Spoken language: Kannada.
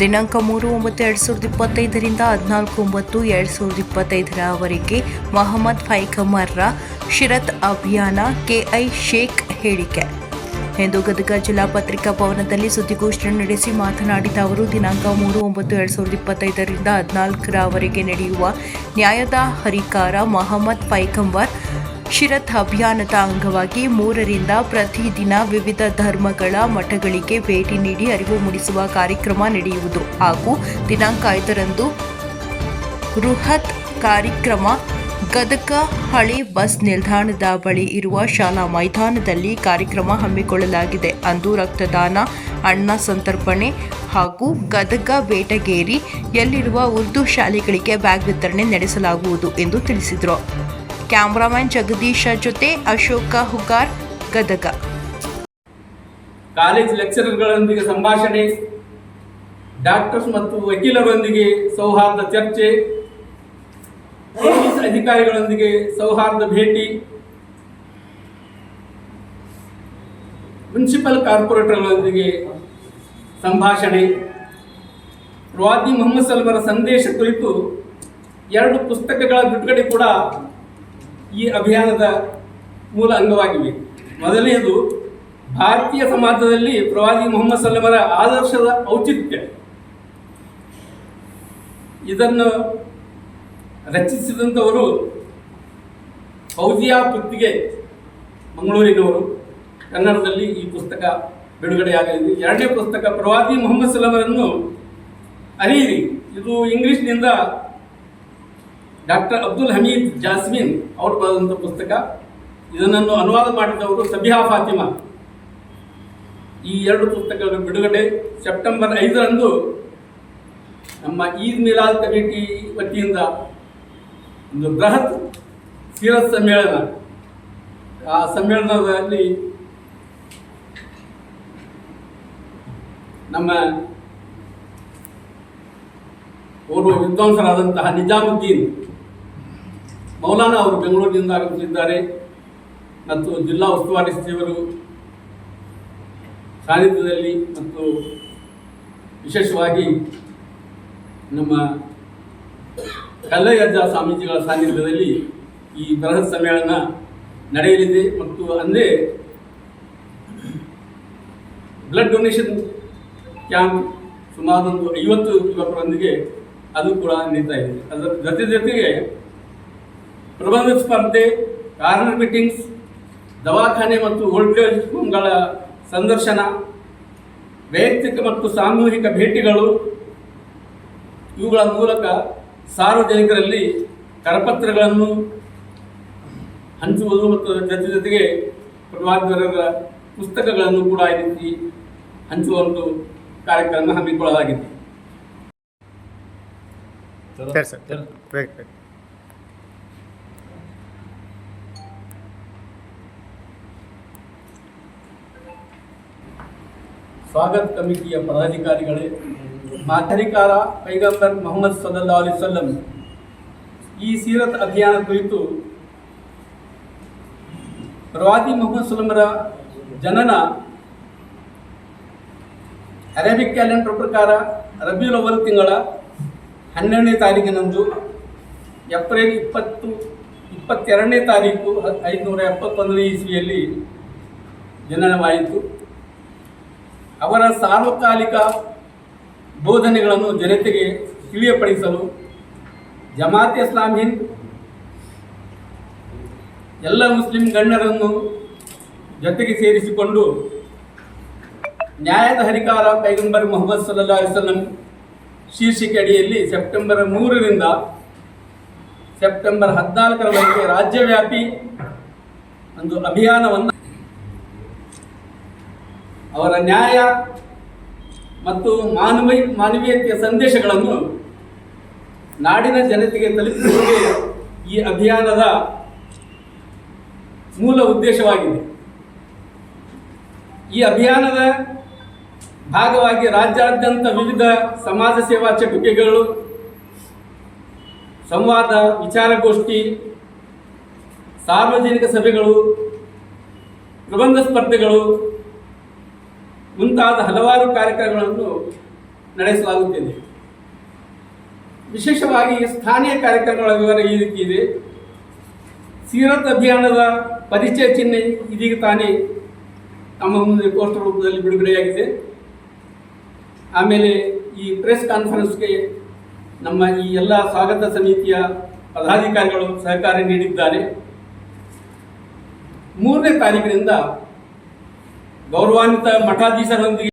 ದಿನಾಂಕ ಮೂರು ಒಂಬತ್ತು ಎರಡು ಸಾವಿರದ ಇಪ್ಪತ್ತೈದರಿಂದ ಹದಿನಾಲ್ಕು ಒಂಬತ್ತು ಎರಡು ಸಾವಿರದ ಇಪ್ಪತ್ತೈದರವರೆಗೆ ಮೊಹಮ್ಮದ್ ಫೈಕಮರ್ರ ಶಿರತ್ ಅಭಿಯಾನ ಕೆಐ ಶೇಖ್ ಹೇಳಿಕೆ. ಎಂದು ಗದಗ ಜಿಲ್ಲಾ ಪತ್ರಿಕಾ ಭವನದಲ್ಲಿ ಸುದ್ದಿಗೋಷ್ಠಿ ನಡೆಸಿ ಮಾತನಾಡಿದ ಅವರು, ದಿನಾಂಕ ಮೂರು ಒಂಬತ್ತು ಎರಡು ಸಾವಿರದ ಇಪ್ಪತ್ತೈದರಿಂದ ಹದಿನಾಲ್ಕರವರೆಗೆ ನಡೆಯುವ ನ್ಯಾಯದ ಹರಿಕಾರ ಮೊಹಮ್ಮದ್ ಪೈಗಂಬರ್ ಶಿರತ್ ಅಭಿಯಾನದ ಅಂಗವಾಗಿ ಮೂರರಿಂದ ಪ್ರತಿದಿನ ವಿವಿಧ ಧರ್ಮಗಳ ಮಠಗಳಿಗೆ ಭೇಟಿ ನೀಡಿ ಅರಿವು ಮೂಡಿಸುವ ಕಾರ್ಯಕ್ರಮ ನಡೆಯುವುದು ಹಾಗೂ ದಿನಾಂಕ ಐದರಂದು ಬೃಹತ್ ಕಾರ್ಯಕ್ರಮ ಗದಗ ಹಳೆ ಬಸ್ ನಿಲ್ದಾಣದ ಬಳಿ ಇರುವ ಶಾಲಾ ಮೈದಾನದಲ್ಲಿ ಕಾರ್ಯಕ್ರಮ ಹಮ್ಮಿಕೊಳ್ಳಲಾಗಿದೆ. ಅಂದು ರಕ್ತದಾನ ಅಣ್ಣ ಸಂತರ್ಪಣೆ ಹಾಗೂ ಗದಗ ಬೇಟಗೇರಿ ಎಲ್ಲಿರುವ ಉರ್ದು ಶಾಲೆಗಳಿಗೆ ಬ್ಯಾಗ್ ವಿತರಣೆ ನಡೆಸಲಾಗುವುದು ಎಂದು ತಿಳಿಸಿದರು. ಕ್ಯಾಮ್ರಾಮನ್ ಜಗದೀಶ ಜೊತೆ ಅಶೋಕ ಹುಗಾರ್ ಗದಗ. ಕಾಲೇಜ್ ಲೆಕ್ಚರರ್ಗಳೊಂದಿಗೆ ಸಂಭಾಷಣೆ, ಡಾಕ್ಟರ್ಸ್ ಮತ್ತು ವಕೀಲರೊಂದಿಗೆ ಸೌಹಾರ್ದ ಚರ್ಚೆ, ಪೊಲೀಸ್ ಅಧಿಕಾರಿಗಳೊಂದಿಗೆ ಸೌಹಾರ್ದ ಭೇಟಿ, ಮುನ್ಸಿಪಲ್ ಕಾರ್ಪೊರೇಟರ್ಗಳೊಂದಿಗೆ ಸಂಭಾಷಣೆ ಪ್ರವಾದಿ ಮೊಹಮ್ಮದ್ ಸಲ್ಮರ ಸಂದೇಶ ಕುರಿತು ಎರಡು ಪುಸ್ತಕಗಳ ಬಿಡುಗಡೆ ಕೂಡ ಈ ಅಭಿಯಾನದ ಮೂಲ ಅಂಗವಾಗಿವೆ. ಮೊದಲನೆಯದು, ಭಾರತೀಯ ಸಮಾಜದಲ್ಲಿ ಪ್ರವಾದಿ ಮೊಹಮ್ಮದ್ ಸಲ್ಲಮರ ಆದರ್ಶದ ಔಚಿತ್ಯ. ಇದನ್ನು ರಚಿಸಿದಂಥವರು ಫೌಜಿಯಾ ಪುತ್ತಿಗೆ ಮಂಗಳೂರಿನವರು ಕನ್ನಡದಲ್ಲಿ ಈ ಪುಸ್ತಕ ಬಿಡುಗಡೆಯಾಗಲಿದೆ. ಎರಡನೇ ಪುಸ್ತಕ ಪ್ರವಾದಿ ಮೊಹಮ್ಮದ್ ಸಲ್ಲಮರನ್ನು ಅರಿಯಿರಿ. ಇದು ಇಂಗ್ಲಿಷ್ನಿಂದ ಡಾಕ್ಟರ್ ಅಬ್ದುಲ್ ಹಮೀದ್ ಜಾಸ್ಮಿನ್ ಅವರು ಬರೆದಂಥ ಪುಸ್ತಕ ಇದನ್ನು ಅನುವಾದ ಮಾಡಿದವರು ಸಬಿಹಾ ಫಾತಿಮಾ. ಈ ಎರಡು ಪುಸ್ತಕಗಳ ಬಿಡುಗಡೆ ಸೆಪ್ಟೆಂಬರ್ ಐದರಂದು ನಮ್ಮ ಈದ್ ಮಿಲಾದ್ ಕಮಿಟಿ ವತಿಯಿಂದ ಒಂದು ಬೃಹತ್ ಸೀರತ್ ಸಮ್ಮೇಳನ, ಆ ಸಮ್ಮೇಳನದಲ್ಲಿ ನಮ್ಮ ಓರ್ವ ವಿದ್ವಾಂಸರಾದಂತಹ ನಿಜಾಮುದ್ದೀನ್ ಮೌಲಾನಾ ಅವರು ಬೆಂಗಳೂರಿನಿಂದ ಆಗಮಿಸಿದ್ದಾರೆ ಮತ್ತು ಜಿಲ್ಲಾ ಉಸ್ತುವಾರಿ ಸಚಿವರು ಸಾನ್ನಿಧ್ಯದಲ್ಲಿ ಮತ್ತು ವಿಶೇಷವಾಗಿ ನಮ್ಮ ಕಲ್ಲಯ್ಯಜ್ಜ ಸ್ವಾಮೀಜಿಗಳ ಸಾನ್ನಿಧ್ಯದಲ್ಲಿ ಈ ಬೃಹತ್ ಸಮ್ಮೇಳನ ನಡೆಯಲಿದೆ. ಮತ್ತು ಅಂದೇ ಬ್ಲಡ್ ಡೊನೇಷನ್ ಕ್ಯಾಂಪ್ ಸುಮಾರು ಒಂದು ಐವತ್ತು ಯುವಕರೊಂದಿಗೆ ಅದು ಕೂಡ ನಡೀತಾ ಇದೆ. ಅದರ ಜೊತೆ ಜೊತೆಗೆ ಪ್ರಬಂಧ ಸ್ಪರ್ಧೆ, ಕಾರ್ನರ್ ಮೀಟಿಂಗ್ಸ್, ದವಾಖಾನೆ ಮತ್ತು ಓಲ್ಡೇಜ್ ಹೋಮ್ಗಳ ಸಂದರ್ಶನ, ವೈಯಕ್ತಿಕ ಮತ್ತು ಸಾಮೂಹಿಕ ಭೇಟಿಗಳು. ಇವುಗಳ ಮೂಲಕ ಸಾರ್ವಜನಿಕರಲ್ಲಿ ಕರಪತ್ರಗಳನ್ನು ಹಂಚುವುದು ಮತ್ತು ಜೊತೆ ಜೊತೆಗೆ ಪ್ರವಾದಿವರ ಪುಸ್ತಕಗಳನ್ನು ಕೂಡ ಈ ರೀತಿ ಹಂಚುವ ಒಂದು ಕಾರ್ಯಕ್ರಮ ಹಮ್ಮಿಕೊಳ್ಳಲಾಗಿದೆ. ಸ್ವಾಗತ್ ಕಮಿಟಿಯ ಪದಾಧಿಕಾರಿಗಳೇ ಮಾತರಿಕಾರ ಪೈಗಂಬರ್ ಮೊಹಮ್ಮದ್ ಸಲ್ಲಾ ಅಲಿಸಲ್ಲಂ ಈ ಸೀರತ್ ಅಭಿಯಾನ ಕುರಿತು ಪ್ರವಾದಿ ಮೊಹಮ್ಮದ್ ಸಲಂರ ಜನನ ಅರೇಬಿಕ್ ಕ್ಯಾಲೆಂಡರ್ ಪ್ರಕಾರ ರಬಿಯುಲ್ ಅವಲ್ ತಿಂಗಳ ಹನ್ನೆರಡನೇ ತಾರೀಕಿನಂದು ಏಪ್ರಿಲ್ ಇಪ್ಪತ್ತು, ಇಪ್ಪತ್ತೆರಡನೇ ತಾರೀಕು ಐದುನೂರ ಎಪ್ಪತ್ತೊಂದನೇ ಇಸ್ವಿಯಲ್ಲಿ ಜನನವಾಯಿತು. ಅವರ ಸಾರ್ವಕಾಲಿಕ ಬೋಧನೆಗಳನ್ನು ಜನತೆಗೆ ತಿಳಿಯಪಡಿಸಲು ಜಮಾತ್ ಇಸ್ಲಾಂ ಹಿಂದ್ ಎಲ್ಲ ಮುಸ್ಲಿಂ ಗಣ್ಯರನ್ನು ಜೊತೆಗೆ ಸೇರಿಸಿಕೊಂಡು ನ್ಯಾಯದ ಹರಿಕಾರ ಪೈಗಂಬರ್ ಮೊಹಮ್ಮದ್ ಸಲ್ಲಾ ಅಲಿಸಲ್ಲಂ ಶೀರ್ಷಿಕೆ ಅಡಿಯಲ್ಲಿ ಸೆಪ್ಟೆಂಬರ್ ಮೂರರಿಂದ ಸೆಪ್ಟೆಂಬರ್ ಹದಿನಾಲ್ಕರವರೆಗೆ ರಾಜ್ಯವ್ಯಾಪಿ ಒಂದು ಅಭಿಯಾನವನ್ನು ಅವರ ನ್ಯಾಯ ಮತ್ತು ಮಾನವೀ, ಮಾನವೀಯತೆಯ ಸಂದೇಶಗಳನ್ನು ನಾಡಿನ ಜನತೆಗೆ ತಲುಪಿಸುವುದೇ ಈ ಅಭಿಯಾನದ ಮೂಲ ಉದ್ದೇಶವಾಗಿದೆ. ಈ ಅಭಿಯಾನದ ಭಾಗವಾಗಿ ರಾಜ್ಯಾದ್ಯಂತ ವಿವಿಧ ಸಮಾಜ ಸೇವಾ ಚಟುವಟಿಕೆಗಳು, ಸಂವಾದ, ವಿಚಾರಗೋಷ್ಠಿ, ಸಾರ್ವಜನಿಕ ಸಭೆಗಳು, ಪ್ರಬಂಧ ಸ್ಪರ್ಧೆಗಳು ಮುಂತಾದ ಹಲವಾರು ಕಾರ್ಯಕ್ರಮಗಳನ್ನು ನಡೆಸಲಾಗುತ್ತಿದೆ. ವಿಶೇಷವಾಗಿ ಸ್ಥಾನೀಯ ಕಾರ್ಯಕ್ರಮಗಳ ವಿವರ ಈ ರೀತಿ ಇದೆ. ಸೀರತ್ ಅಭಿಯಾನದ ಪರಿಚಯ ಚಿಹ್ನೆ ಇದೀಗ ತಾನೇ ನಮ್ಮ ಮುಂದೆ ಪೋಸ್ಟರ್ ರೂಪದಲ್ಲಿ ಬಿಡುಗಡೆಯಾಗಿದೆ. ಆಮೇಲೆ ಈ ಪ್ರೆಸ್ ಕಾನ್ಫರೆನ್ಸ್ಗೆ ನಮ್ಮ ಈ ಎಲ್ಲ ಸ್ವಾಗತ ಸಮಿತಿಯ ಪದಾಧಿಕಾರಿಗಳು ಸಹಕಾರ ನೀಡಿದ್ದಾರೆ. ಮೂರನೇ ತಾರೀಕಿನಿಂದ గౌరవాన్విత మఠాధీశరొందిಗೆ